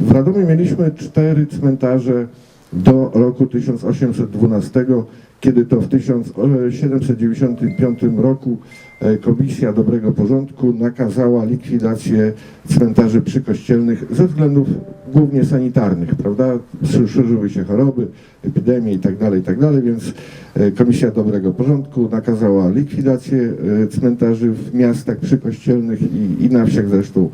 W Radomiu mieliśmy cztery cmentarze do roku 1812, kiedy to w 1795 roku e, Komisja Dobrego Porządku nakazała likwidację cmentarzy przykościelnych ze względów głównie sanitarnych, prawda? Szerzyły się choroby, epidemie i tak dalej, i tak więc e, Komisja Dobrego Porządku nakazała likwidację e, cmentarzy w miastach przykościelnych i, i na wsiach zresztą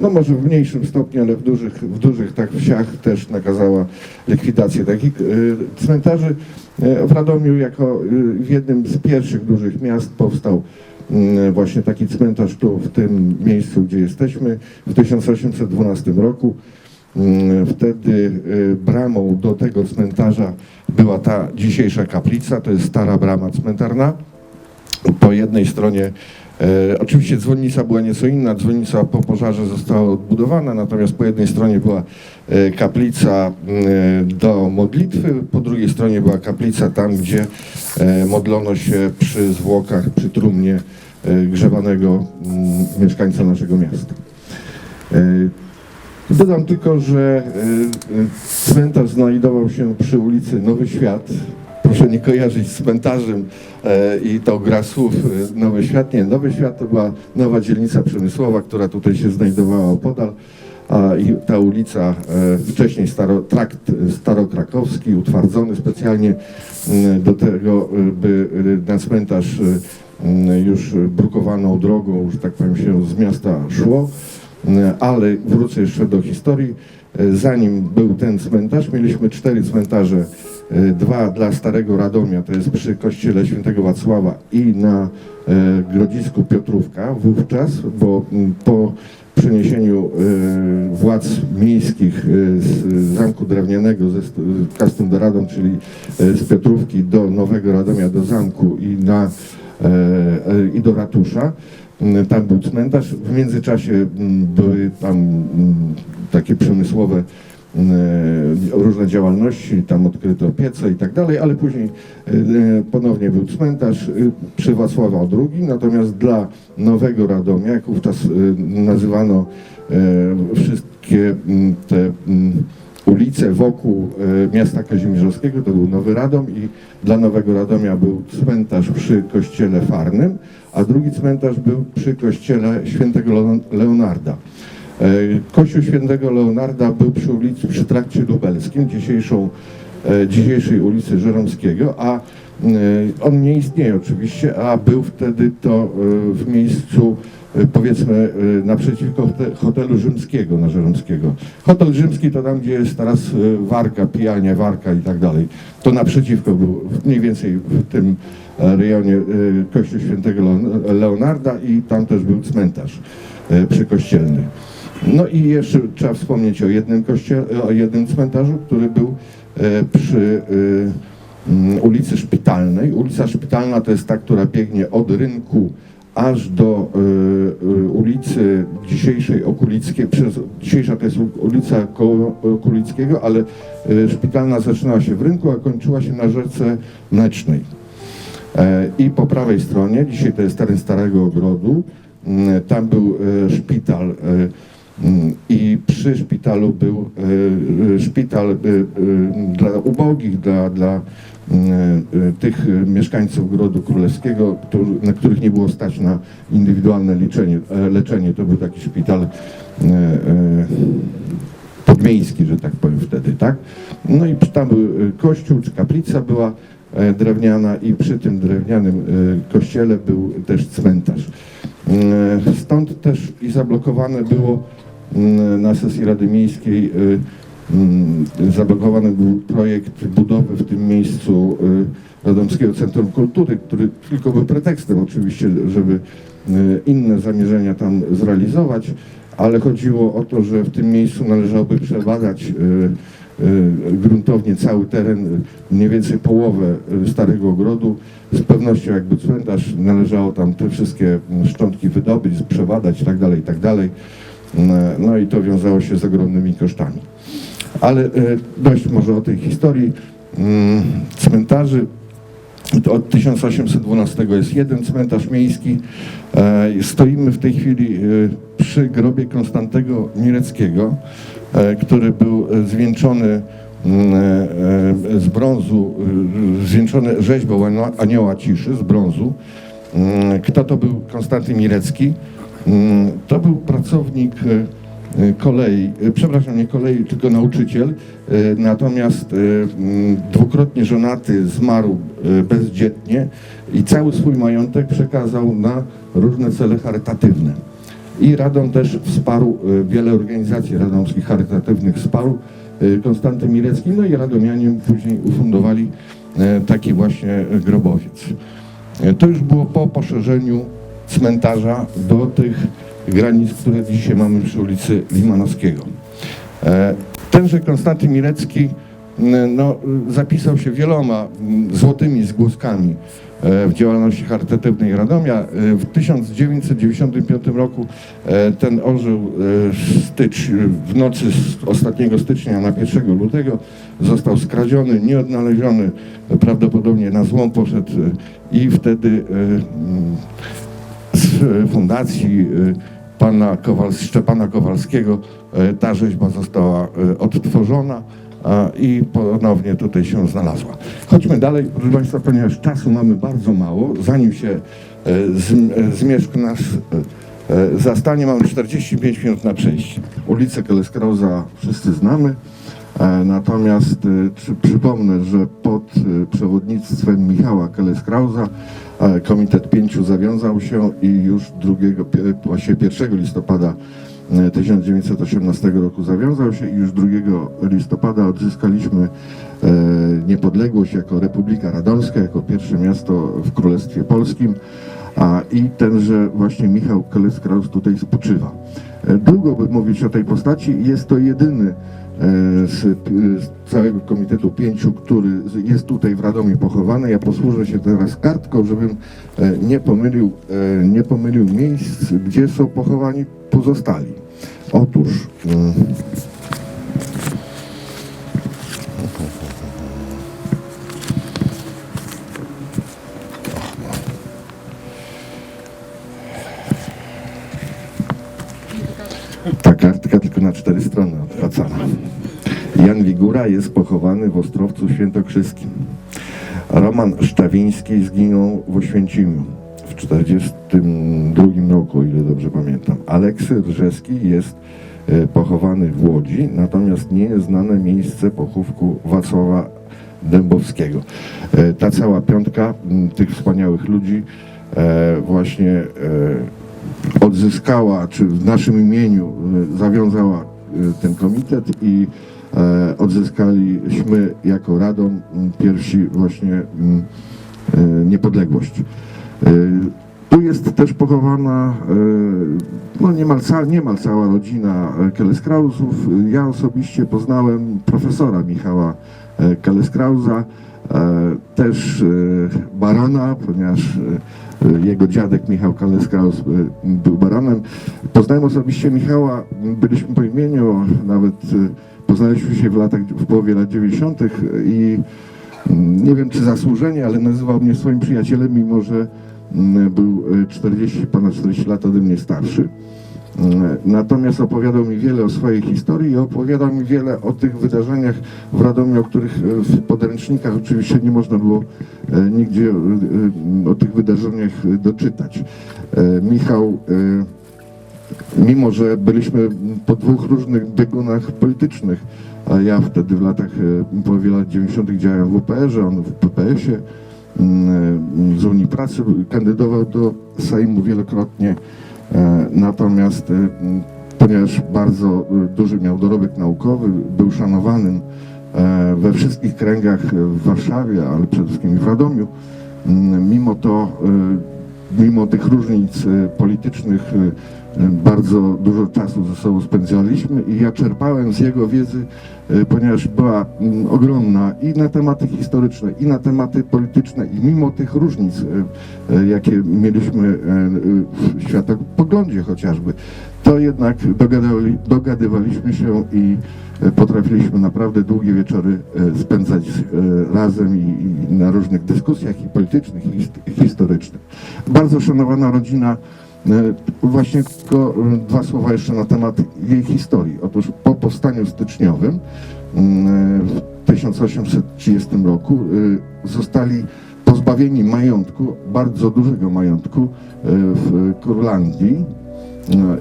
no może w mniejszym stopniu, ale w dużych, w dużych tak wsiach też nakazała likwidację takich y, cmentarzy. Y, W Radomiu jako y, w jednym z pierwszych dużych miast powstał y, właśnie taki cmentarz tu w tym miejscu, gdzie jesteśmy w 1812 roku. Y, Wtedy y, bramą do tego cmentarza była ta dzisiejsza kaplica, to jest stara brama cmentarna. Po jednej stronie E, oczywiście dzwonnica była nieco inna, dzwonnica po pożarze została odbudowana, natomiast po jednej stronie była e, kaplica e, do modlitwy, po drugiej stronie była kaplica tam, gdzie modlono się przy zwłokach, przy trumnie grzewanego mm, mieszkańca naszego miasta. Dodam tylko, że cmentarz znajdował się przy ulicy Nowy Świat. Proszę nie kojarzyć z cmentarzem e, i to gra słów e, Nowy Świat. Nie, Nowy Świat to była nowa dzielnica przemysłowa, która tutaj się znajdowała opodal. A i ta ulica, e, wcześniej staro, trakt starokrakowski, utwardzony specjalnie m, do tego, by na cmentarz e, m, już brukowaną drogą, że tak powiem, się z miasta szło. E, Ale wrócę jeszcze do historii. Zanim był ten cmentarz, mieliśmy cztery cmentarze. E, Dwa dla Starego Radomia, to jest przy kościele świętego Wacława i na e, Grodzisku Piotrówka wówczas, bo m, po przeniesieniu e, władz miejskich z Zamku Drewnianego ze st- Custom do Radom, czyli z Piotrówki do Nowego Radomia, do zamku i, na, i do ratusza, Mm, Tam był cmentarz. W międzyczasie mm, były tam mm, takie przemysłowe mm, różne działalności, tam odkryto piece i tak dalej, ale później e, ponownie był cmentarz przy Wacława II, natomiast dla Nowego Radomia, jak wówczas nazywano wszystkie mm, te mm, ulice wokół miasta Kazimierzowskiego, to był Nowy Radom i dla Nowego Radomia był cmentarz przy kościele Farnym, a drugi cmentarz był przy kościele świętego Leon- Leonarda. E, Kościół świętego Leonarda był przy ulicy, przy trakcie lubelskim, dzisiejszą, e, dzisiejszej ulicy Żeromskiego, a e, on nie istnieje oczywiście, a był wtedy to w miejscu powiedzmy naprzeciwko hote- hotelu rzymskiego na Żeromskiego. Hotel rzymski to tam, gdzie jest teraz Warka, pijanie Warka i tak dalej. To naprzeciwko był mniej więcej w tym rejonie kościół świętego Leon- Leonarda i tam też był cmentarz przykościelny. No i jeszcze trzeba wspomnieć o jednym kościele, o jednym cmentarzu, który był e, przy e, mm, ulicy Szpitalnej. Ulica Szpitalna to jest ta, która biegnie od rynku aż do e, ulicy dzisiejszej Okulickiej. Przez, dzisiejsza to jest ulica koło Okulickiego, ale Szpitalna zaczynała się w rynku, a kończyła się na rzece Mlecznej. I po prawej stronie, dzisiaj to jest teren Starego Ogrodu, tam był szpital i przy szpitalu był e, szpital e, e, dla ubogich, dla, dla tych mieszkańców Grodu Królewskiego, na których nie było stać na indywidualne leczenie. leczenie. To był taki szpital podmiejski, że tak powiem wtedy, tak? No i tam był kościół, czy kaplica była drewniana i przy tym drewnianym kościele był też cmentarz. Stąd też i zablokowane było na sesji Rady Miejskiej e, mm, zablokowany był projekt budowy w tym miejscu e, Radomskiego Centrum Kultury, który tylko był pretekstem oczywiście, żeby e, inne zamierzenia tam zrealizować, ale chodziło o to, że w tym miejscu należałoby przebadać gruntownie cały teren, mniej więcej połowę Starego Ogrodu. Z pewnością jakby cmentarz należało tam te wszystkie m, szczątki wydobyć, przebadać i tak E, No i to wiązało się z ogromnymi kosztami. Ale e, dość może o tej historii mm, cmentarzy. Od 1812 jest jeden cmentarz miejski. E, Stoimy w tej chwili przy grobie Konstantego Mireckiego, który był zwieńczony mm, z brązu, zwieńczony rzeźbą anioła- anioła ciszy z brązu. Mm, Kto to był Konstanty Mirecki? Mm, To był pracownik e, e, kolei, e, przepraszam, nie kolei, tylko nauczyciel, natomiast mm, dwukrotnie żonaty zmarł bezdzietnie i cały swój majątek przekazał na różne cele charytatywne. I Radom też wsparł, wiele organizacji radomskich charytatywnych wsparł Konstanty Mirecki, no i Radomianie później ufundowali taki właśnie grobowiec. To już było po poszerzeniu cmentarza do tych granic, które dzisiaj mamy przy ulicy Limanowskiego. E, Tenże Konstanty Mirecki m, no, zapisał się wieloma złotymi zgłoskami e, w działalności charytatywnej Radomia. E, W 1995 roku ten orzeł stycz, w nocy z ostatniego stycznia na 1 lutego został skradziony, nieodnaleziony, prawdopodobnie na złom poszedł i wtedy fundacji e, pana Kowal, Szczepana Kowalskiego e, ta rzeźba została e, odtworzona i ponownie tutaj się znalazła. Chodźmy dalej, proszę Państwa, ponieważ czasu mamy bardzo mało, zanim się e, zm- e, zmierzch nas e, e, zastanie, mamy 45 minut na przejście. Ulicę Keleskrauza wszyscy znamy, e, natomiast e, przy, przypomnę, że pod e, przewodnictwem Michała Keleskrauza e, Komitet Pięciu zawiązał się i już 2, pie- właściwie 1 listopada e, 1918 roku zawiązał się i już 2 listopada odzyskaliśmy e, niepodległość jako Republika Radomska, jako pierwsze miasto w Królestwie Polskim. A i tenże właśnie Michał Keleskraus tutaj spoczywa. E, Długo by mówić o tej postaci. Jest to jedyny e, z, z całego Komitetu Pięciu, który jest tutaj w Radomiu pochowany. Ja posłużę się teraz kartką, żebym e, nie pomylił, e, nie pomylił miejsc, gdzie są pochowani pozostali. Otóż Jan Ligura jest pochowany w Ostrowcu Świętokrzyskim. Roman Szczawiński zginął w Oświęcimiu w 1942 roku, o ile dobrze pamiętam. Aleksy Rżeski jest e, pochowany w Łodzi, natomiast nie jest znane miejsce pochówku Wacława Dębowskiego. E, Ta cała piątka tych wspaniałych ludzi e, właśnie odzyskała, czy w naszym imieniu zawiązała ten komitet i odzyskaliśmy jako Radom m, pierwsi właśnie m, e, niepodległość. E, Tu jest też pochowana e, no niemal, ca, niemal cała rodzina e, Keleskrausów. Ja osobiście poznałem profesora Michała e, Keleskrausa, e, też e, barana, ponieważ e, e, jego dziadek Michał Kaleskraus e, był baranem. Poznałem osobiście Michała, byliśmy po imieniu, nawet e, poznaliśmy się w latach, w połowie lat 90. i mm, nie wiem czy zasłużenie, ale nazywał mnie swoim przyjacielem, mimo że mm, był e, 40, ponad 40 lat ode mnie starszy. Mm, Natomiast opowiadał mi wiele o swojej historii i opowiadał mi wiele o tych wydarzeniach w Radomiu, o których e, w podręcznikach oczywiście nie można było e, nigdzie e, e, o tych wydarzeniach e, doczytać. E, Michał, e, mimo że byliśmy po dwóch różnych biegunach politycznych, a ja wtedy w latach, e, połowie lat 90. działałem w UPR-ze, on w PPS-ie, mm, z Unii Pracy, kandydował do Sejmu wielokrotnie. E, Natomiast e, ponieważ bardzo e, duży miał dorobek naukowy, był szanowanym e, we wszystkich kręgach e, w Warszawie, ale przede wszystkim w Radomiu, m, mimo to, e, mimo tych różnic e, politycznych, e, e, bardzo dużo czasu ze sobą spędzaliśmy i ja czerpałem z jego wiedzy, ponieważ była mm, ogromna i na tematy historyczne, i na tematy polityczne, i mimo tych różnic, jakie mieliśmy w światopoglądzie chociażby, to jednak dogadywaliśmy się i e, potrafiliśmy naprawdę długie wieczory e, spędzać e, razem i, i na różnych dyskusjach i politycznych, i his- i historycznych. Bardzo szanowana rodzina Właśnie tylko dwa słowa jeszcze na temat jej historii. Otóż po powstaniu styczniowym w 1830 roku zostali pozbawieni majątku, bardzo dużego majątku w Kurlandii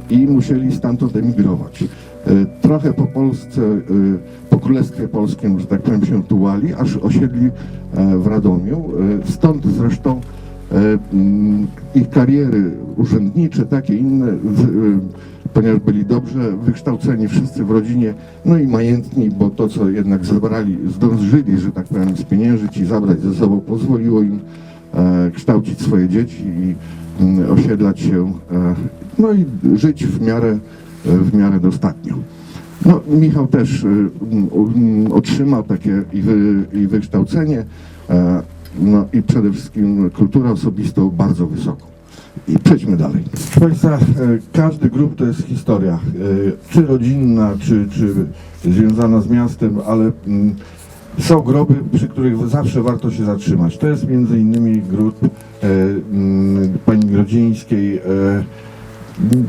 i musieli stamtąd emigrować. E, Trochę po Polsce, e, po Królestwie Polskim, że tak powiem, się tułali, aż osiedli e, w Radomiu. Stąd zresztą mm, ich kariery urzędnicze, takie inne, ponieważ byli dobrze wykształceni wszyscy w rodzinie, no i majętni, bo to, co jednak zebrali, zdążyli, że tak powiem, spieniężyć i zabrać ze sobą, pozwoliło im kształcić swoje dzieci i mm, osiedlać się, no i żyć w miarę, w miarę dostatnio. No, Michał też y, mm, otrzymał takie i, wy, i wykształcenie, e, no i przede wszystkim kulturę osobistą bardzo wysoką. I przejdźmy dalej. Proszę Państwa, e, każdy grup to jest historia, e, czy rodzinna, czy, czy związana z miastem, ale mm, są groby, przy których zawsze warto się zatrzymać. To jest między innymi grób mm, pani Grodzińskiej,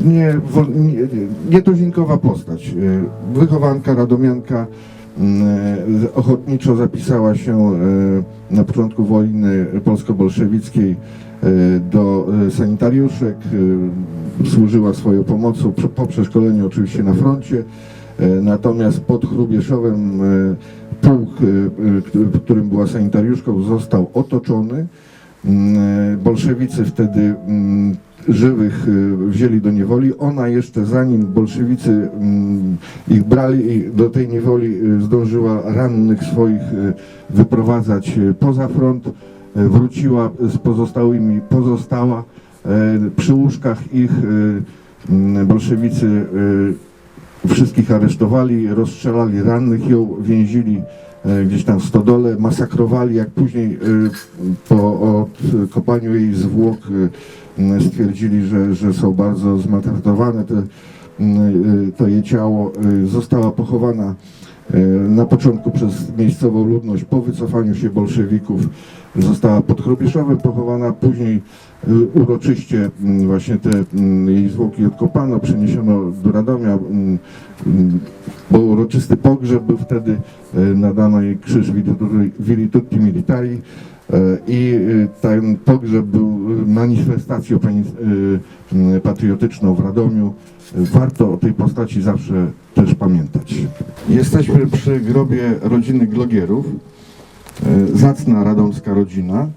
nie, nie, nietuzinkowa postać. E, Wychowanka, radomianka, mm, e, ochotniczo zapisała się e, na początku wojny polsko-bolszewickiej do sanitariuszek, służyła swoją pomocą po przeszkoleniu oczywiście na froncie, natomiast pod Chrubieszowem pułk, którym była sanitariuszką, został otoczony. Mm, e, Bolszewicy wtedy mm, żywych e, wzięli do niewoli. Ona jeszcze zanim bolszewicy mm, ich brali do tej niewoli e, zdążyła rannych swoich wyprowadzać poza front. Wróciła z pozostałymi, pozostała. Przy łóżkach ich bolszewicy wszystkich aresztowali, rozstrzelali rannych, ją więzili gdzieś tam w stodole, masakrowali, jak później e, po odkopaniu jej zwłok e, stwierdzili, że, że są bardzo zmaltretowane. E, to jej ciało e, została pochowana e, na początku przez miejscową ludność, po wycofaniu się bolszewików została pod Chrubieszowem pochowana, później e, uroczyście m, właśnie te m, jej zwłoki odkopano, przeniesiono do Radomia, m, m, bo uroczysty pogrzeb był wtedy, e, nadano jej krzyż Tutti Militari e, i ten pogrzeb był manifestacją patriotyczną w Radomiu. Warto o tej postaci zawsze też pamiętać. Jesteśmy przy grobie rodziny Glogierów. Zacna radomska rodzina.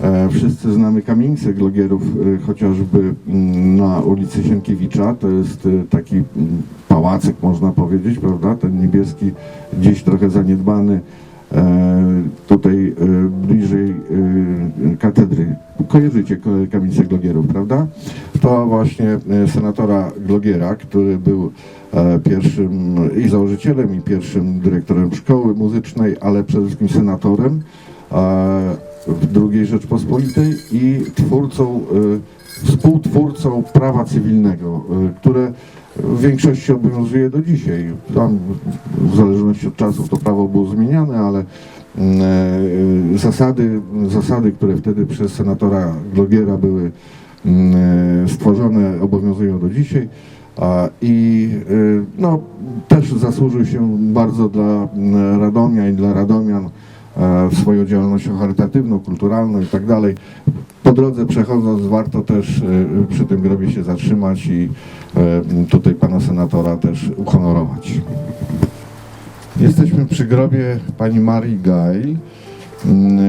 E, Wszyscy znamy kamienicę Glogierów, e, chociażby mm, na ulicy Sienkiewicza. To jest e, taki mm, pałacek, można powiedzieć, prawda? Ten niebieski, gdzieś trochę zaniedbany. Tutaj bliżej katedry. Kojarzycie ko- kamienicę Glogierów, prawda? To właśnie senatora Glogiera, który był pierwszym i założycielem, i pierwszym dyrektorem szkoły muzycznej, ale przede wszystkim senatorem w II Rzeczpospolitej i twórcą, e, współtwórcą prawa cywilnego, e, które w większości obowiązuje do dzisiaj. Tam w zależności od czasów to prawo było zmieniane, ale e, zasady, zasady, które wtedy przez senatora Glogiera były stworzone, obowiązują do dzisiaj. I y, no, też zasłużył się bardzo dla Radomia i dla Radomian swoją działalnością charytatywną, kulturalną i tak dalej. Po drodze przechodząc warto też e, przy tym grobie się zatrzymać i e, tutaj pana senatora też uhonorować. Jesteśmy przy grobie pani Marii Gaj, mm, e,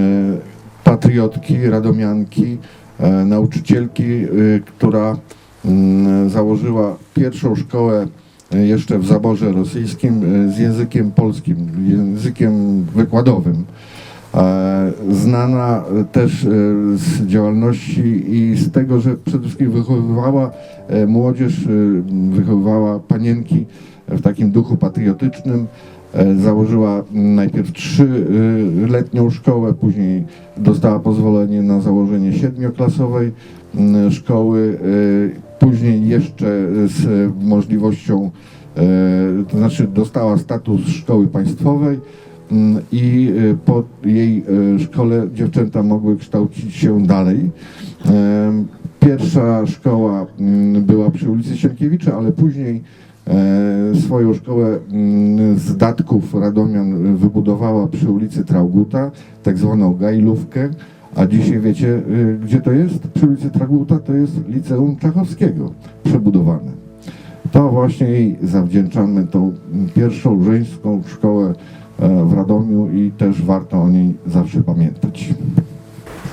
patriotki, radomianki, e, nauczycielki, e, która mm, założyła pierwszą szkołę e, jeszcze w zaborze rosyjskim e, z językiem polskim, językiem wykładowym. E, Znana też e, z działalności i z tego, że przede wszystkim wychowywała młodzież, wychowywała panienki w takim duchu patriotycznym. Założyła najpierw trzyletnią szkołę, później dostała pozwolenie na założenie siedmioklasowej szkoły, później jeszcze z możliwością, e, to znaczy dostała status szkoły państwowej m, i e, po jej e, szkole dziewczęta mogły kształcić się dalej. Pierwsza szkoła mm, była przy ulicy Sienkiewicza, ale później e, swoją szkołę mm, z datków Radomian wybudowała przy ulicy Trauguta, tak zwaną Gajlówkę. A dzisiaj wiecie, y, gdzie to jest? Przy ulicy Traguta to jest Liceum Czachowskiego, przebudowane. To właśnie jej zawdzięczamy tą pierwszą żeńską szkołę e, w Radomiu i też warto o niej zawsze pamiętać.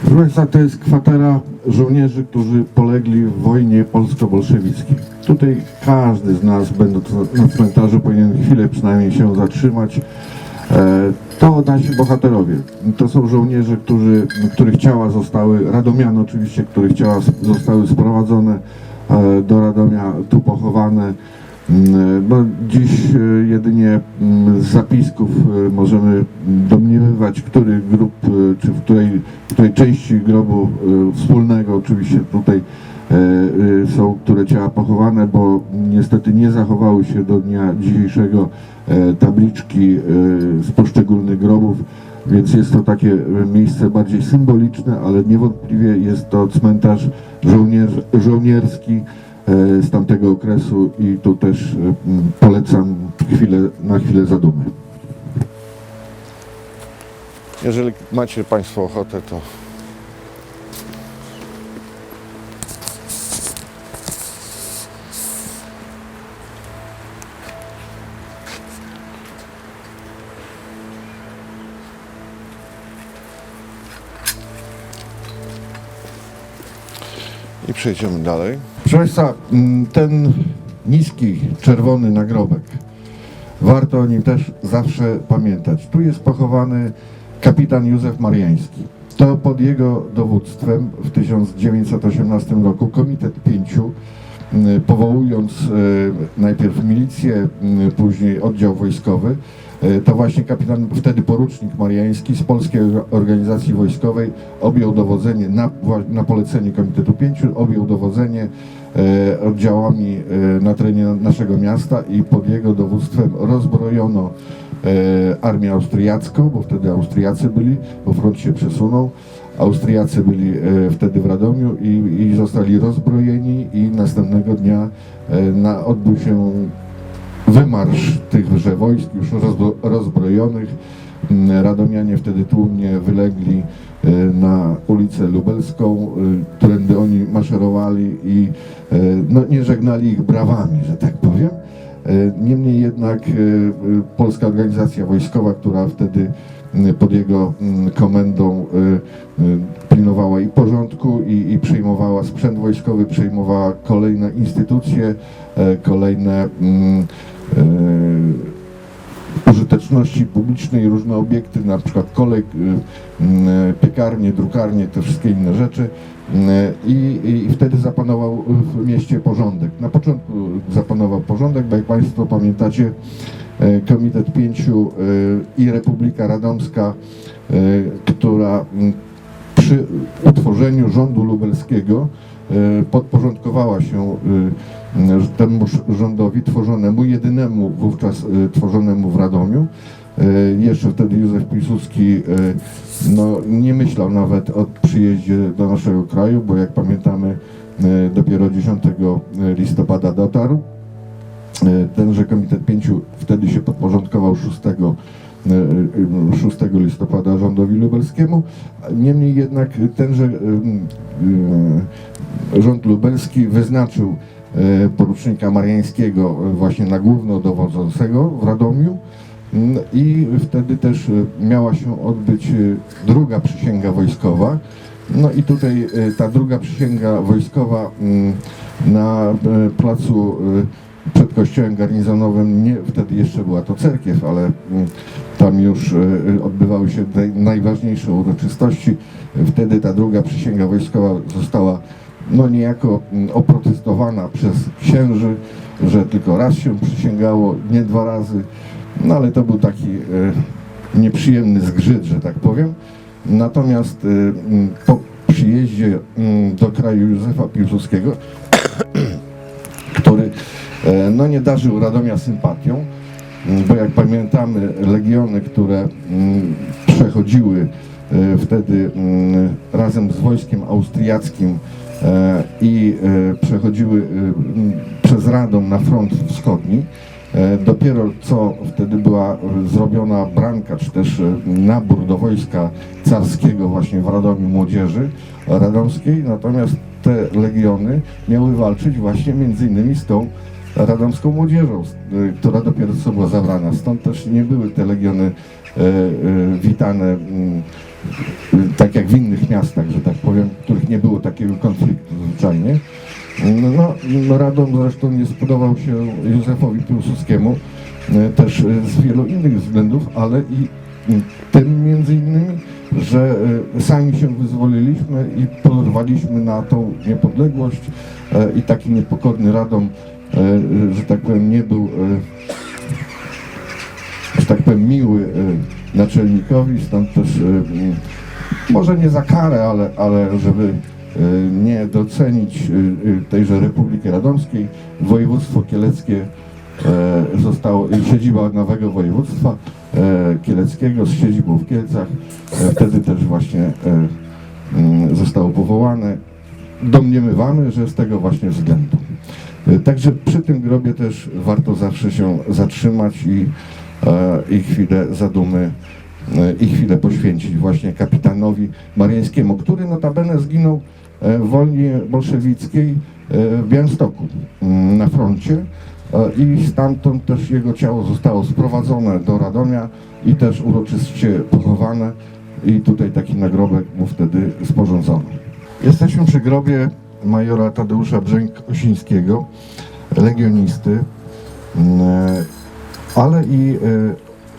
Proszę Państwa, to jest kwatera żołnierzy, którzy polegli w wojnie polsko-bolszewickiej. Tutaj każdy z nas, będąc na- cmentarzu, powinien chwilę przynajmniej się zatrzymać. E, To nasi bohaterowie. To są żołnierze, którzy, których ciała zostały, Radomian oczywiście, których ciała zostały sprowadzone e, do Radomia, tu pochowane. No, dziś jedynie mm, z zapisków możemy domniemywać, który grup, czy w której, w której części grobu wspólnego oczywiście tutaj są, które ciała pochowane, bo niestety nie zachowały się do dnia dzisiejszego e, tabliczki e, z poszczególnych grobów, więc jest to takie e, miejsce bardziej symboliczne, ale niewątpliwie jest to cmentarz żołnierz, żołnierski e, z tamtego okresu i tu też e, polecam chwilę, na chwilę zadumy. Jeżeli macie Państwo ochotę, to przejdziemy dalej. Proszę Państwa, ten niski, czerwony nagrobek, warto o nim też zawsze pamiętać. Tu jest pochowany kapitan Józef Mariański. To pod jego dowództwem w 1918 roku Komitet Pięciu, powołując e, najpierw milicję, później oddział wojskowy, to właśnie kapitan, wtedy porucznik Mariański z Polskiej Organizacji Wojskowej objął dowodzenie na, na polecenie Komitetu Pięciu, objął dowodzenie e, oddziałami e, na terenie naszego miasta i pod jego dowództwem rozbrojono e, armię austriacką, bo wtedy Austriacy byli, bo front się przesunął. Austriacy byli e, wtedy w Radomiu i, i zostali rozbrojeni i następnego dnia e, na, odbył się wymarsz tychże wojsk już rozbro, rozbrojonych. Mm, Radomianie wtedy tłumnie wylegli e, na ulicę Lubelską, e, którędy oni maszerowali i e, no, nie żegnali ich brawami, że tak powiem. Niemniej jednak Polska Organizacja Wojskowa, która wtedy pod jego mm, komendą e, e, pilnowała i porządku, i, i przejmowała sprzęt wojskowy, przejmowała kolejne instytucje, e, kolejne mm, e, użyteczności publicznej, różne obiekty, na przykład kolej, y, y, piekarnie, drukarnie, te wszystkie inne rzeczy. Y, I, I wtedy zapanował w mieście porządek. Na początku zapanował porządek, bo jak Państwo pamiętacie, e, Komitet Pięciu y, i Republika Radomska, y, która mm, przy utworzeniu rządu lubelskiego e, podporządkowała się e, temu rządowi tworzonemu, jedynemu wówczas e, tworzonemu w Radomiu. E, Jeszcze wtedy Józef Piłsudski e, no, nie myślał nawet o przyjeździe do naszego kraju, bo jak pamiętamy e, dopiero 10 listopada dotarł. E, Tenże Komitet Pięciu wtedy się podporządkował 6, e, e, 6 listopada rządowi lubelskiemu. Niemniej jednak tenże e, e, rząd lubelski wyznaczył e, porucznika Mariańskiego e, właśnie na głównodowodzącego w Radomiu. Mm, I wtedy też e, miała się odbyć e, druga przysięga wojskowa. No i tutaj e, ta druga przysięga wojskowa mm, na e, placu e, przed kościołem garnizonowym, nie, wtedy jeszcze była to cerkiew, ale mm, tam już e, odbywały się najważniejsze uroczystości. Wtedy ta druga przysięga wojskowa została no niejako mm, oprotestowana przez księży, że tylko raz się przysięgało, nie dwa razy. No ale to był taki e, nieprzyjemny zgrzyt, że tak powiem. Natomiast e, mm, po przyjeździe do kraju Józefa Piłsudskiego, który e, no nie darzył Radomia sympatią, mm, bo jak pamiętamy legiony, które mm, przechodziły e, wtedy mm, razem z wojskiem austriackim e, i e, przechodziły e, przez Radom na front wschodni. E, Dopiero co wtedy była e, zrobiona branka, czy też e, nabór do wojska carskiego właśnie w Radomiu Młodzieży Radomskiej, natomiast te legiony miały walczyć właśnie między innymi z tą radomską młodzieżą, y, która dopiero co była zabrana. Stąd też nie były te legiony e, e, witane mm, tak jak w innych miastach, że tak powiem, w których nie było takiego konfliktu zwyczajnie. No, no, no Radom zresztą nie spodobał się Józefowi Piłsudskiemu e, też z wielu innych względów, ale i tym między innymi, że sami się wyzwoliliśmy i porwaliśmy na tą niepodległość i taki niepokorny Radom, że tak powiem, nie był, e, że tak powiem, miły e, naczelnikowi, stąd też e, może nie za karę, ale, ale żeby e, nie docenić e, e, tejże Republiki Radomskiej, województwo kieleckie e, zostało, e, siedziba nowego województwa e, kieleckiego z siedzibą w Kielcach, e, wtedy też właśnie e, zostało powołane. Domniemywamy, że z tego właśnie względu. E, Także przy tym grobie też warto zawsze się zatrzymać i, e, i chwilę zadumy e, i chwilę poświęcić właśnie kapitanowi Mariańskiemu, który notabene zginął w wojnie bolszewickiej w Białymstoku mm, na froncie i stamtąd też jego ciało zostało sprowadzone do Radomia i też uroczyście pochowane i tutaj taki nagrobek mu wtedy sporządzono. Jesteśmy przy grobie majora Tadeusza Brzęk-Osińskiego, legionisty, mm, ale i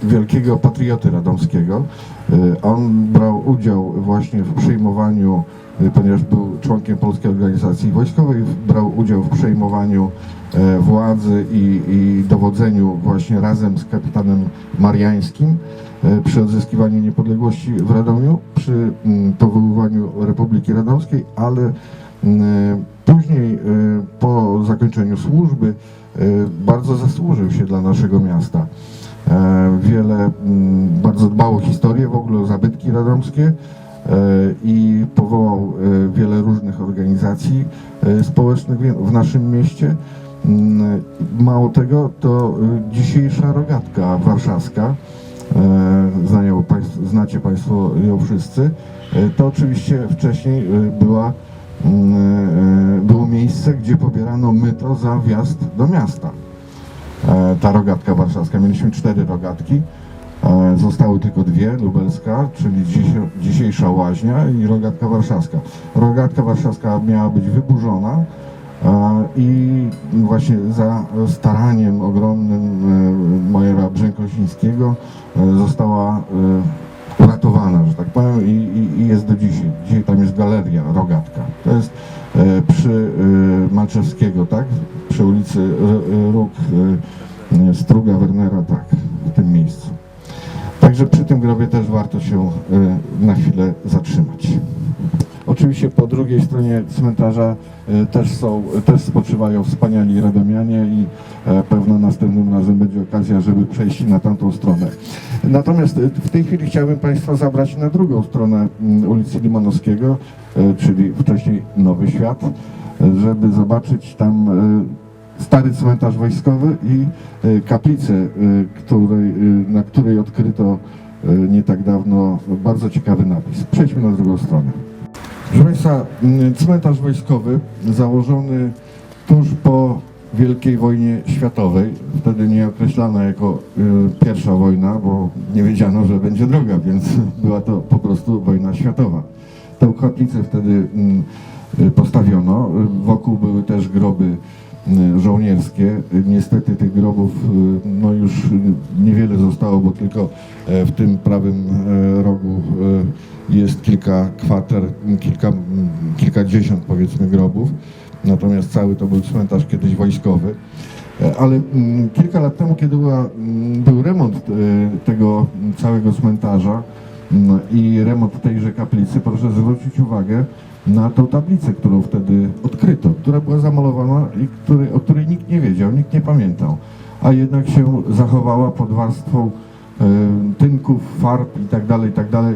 e, wielkiego patrioty radomskiego. E, On brał udział właśnie w przejmowaniu, e, ponieważ był członkiem Polskiej Organizacji Wojskowej, brał udział w przejmowaniu e, władzy i, i dowodzeniu właśnie razem z kapitanem Mariańskim e, przy odzyskiwaniu niepodległości w Radomiu, przy mm, powoływaniu Republiki Radomskiej, ale później e, po zakończeniu służby e, bardzo zasłużył się dla naszego miasta. E, Wiele mm, bardzo dbał o historię, w ogóle o zabytki radomskie e, i powołał e, wiele różnych organizacji e, społecznych w naszym mieście. Mm, Mało tego, to e, dzisiejsza rogatka warszawska, e, znacie Państwo ją wszyscy, e, to oczywiście wcześniej e, była, mm, e, było miejsce, gdzie pobierano myto za wjazd do miasta e, ta rogatka warszawska. Mieliśmy cztery rogatki, e, zostały tylko dwie, lubelska, czyli dzisiej- dzisiejsza łaźnia i rogatka warszawska. Rogatka warszawska miała być wyburzona e, i właśnie za staraniem ogromnym e, majora Brzękosińskiego e, została e, uratowana, że tak powiem, i, i, i jest do dzisiaj. Dzisiaj tam jest galeria, rogatka. To jest e, przy e, Malczewskiego, tak? Przy ulicy R- Róg e, Struga Wernera, tak, w tym miejscu. Także przy tym grobie też warto się e, na chwilę zatrzymać. Oczywiście po drugiej stronie cmentarza e, też są, też spoczywają wspaniali radomianie i e, pewno następnym razem będzie okazja, żeby przejść na tamtą stronę. Natomiast e, w tej chwili chciałbym Państwa zabrać na drugą stronę mm, ulicy Limanowskiego, czyli wcześniej Nowy Świat, żeby zobaczyć tam stary cmentarz wojskowy i kaplicę, której, na której odkryto nie tak dawno bardzo ciekawy napis. Przejdźmy na drugą stronę. Proszę Państwa, m, cmentarz wojskowy założony tuż po Wielkiej Wojnie Światowej, wtedy nie określana jako y, pierwsza wojna, bo nie wiedziano, że będzie druga, więc była to po prostu wojna światowa. Tę kaplicę wtedy mm, postawiono. Wokół były też groby żołnierskie. Y, Niestety tych grobów y, no już y, niewiele zostało, bo tylko e, w tym prawym e, rogu e, jest kilka kwater, kilka, kilkadziesiąt powiedzmy grobów. Natomiast cały to był cmentarz kiedyś wojskowy. Ale mm, kilka lat temu, kiedy była, mm, był remont tego całego cmentarza mm, i remont tejże kaplicy, proszę zwrócić uwagę na tą tablicę, którą wtedy odkryto, która była zamalowana i której, o której nikt nie wiedział, nikt nie pamiętał, a jednak się zachowała pod warstwą e, tynków, farb i tak dalej, i tak dalej.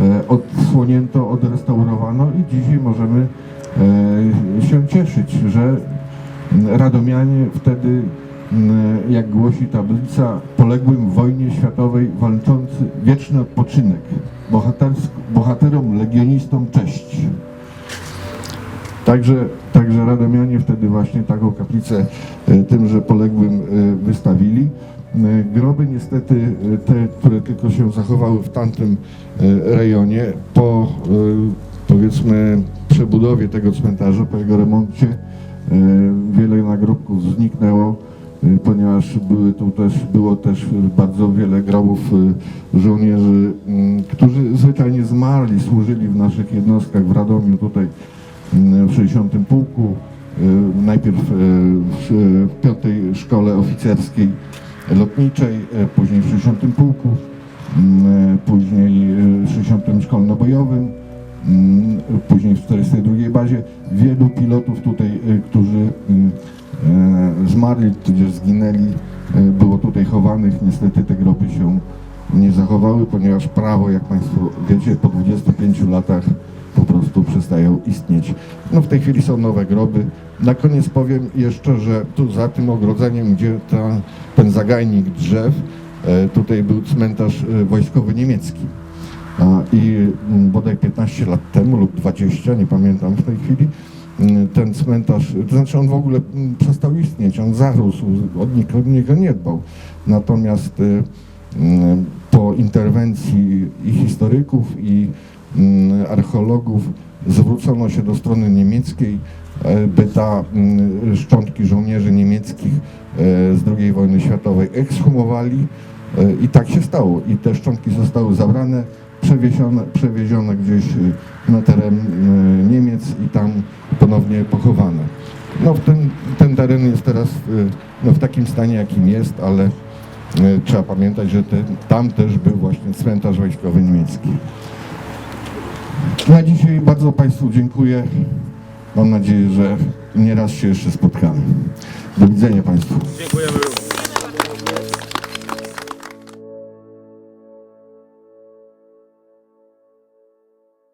E, Odsłonięto, odrestaurowano i dzisiaj możemy e, się cieszyć, że Radomianie wtedy, jak głosi tablica, poległym w wojnie światowej walczący wieczny odpoczynek, bohaterom, legionistom cześć. Także, także Radomianie wtedy właśnie taką kaplicę e, tymże poległym e, wystawili. E, Groby niestety te, które tylko się zachowały w tamtym rejonie, po powiedzmy przebudowie tego cmentarza, po jego remoncie, wiele nagrobków zniknęło, ponieważ były tu też, było też bardzo wiele grobów żołnierzy, którzy zwyczajnie zmarli, służyli w naszych jednostkach w Radomiu tutaj w 60 pułku, y, najpierw y, w w piątej szkole oficerskiej lotniczej, później w 60 pułku, y, później y, w 60 szkolno-bojowym, później w 42 bazie. Wielu pilotów tutaj, którzy y, zmarli, tudzież zginęli, było tutaj chowanych. Niestety te groby się nie zachowały, ponieważ prawo, jak Państwo wiecie, po 25 latach po prostu przestają istnieć. No w tej chwili są nowe groby. Na koniec powiem jeszcze, że tu za tym ogrodzeniem, gdzie ta, ten zagajnik drzew, e, tutaj był cmentarz e, wojskowy niemiecki. I mm, bodaj 15 lat temu lub 20, nie pamiętam w tej chwili, mm, ten cmentarz, to znaczy on w ogóle mm, przestał istnieć, on zarósł, od niego, nie dbał. Natomiast e, po interwencji i historyków, i archeologów zwrócono się do strony niemieckiej, e, by ta mm, szczątki żołnierzy niemieckich e, z II wojny światowej ekshumowali e, i tak się stało. I te szczątki zostały zabrane, przewiezione, przewiezione gdzieś na teren Niemiec i tam ponownie pochowane. No ten, ten teren jest teraz no, w takim stanie, jakim jest, ale trzeba pamiętać, że te, tam też był właśnie cmentarz wojskowy niemiecki. Na dzisiaj bardzo Państwu dziękuję. Mam nadzieję, że nieraz się jeszcze spotkamy. Do widzenia Państwu. Dziękujemy.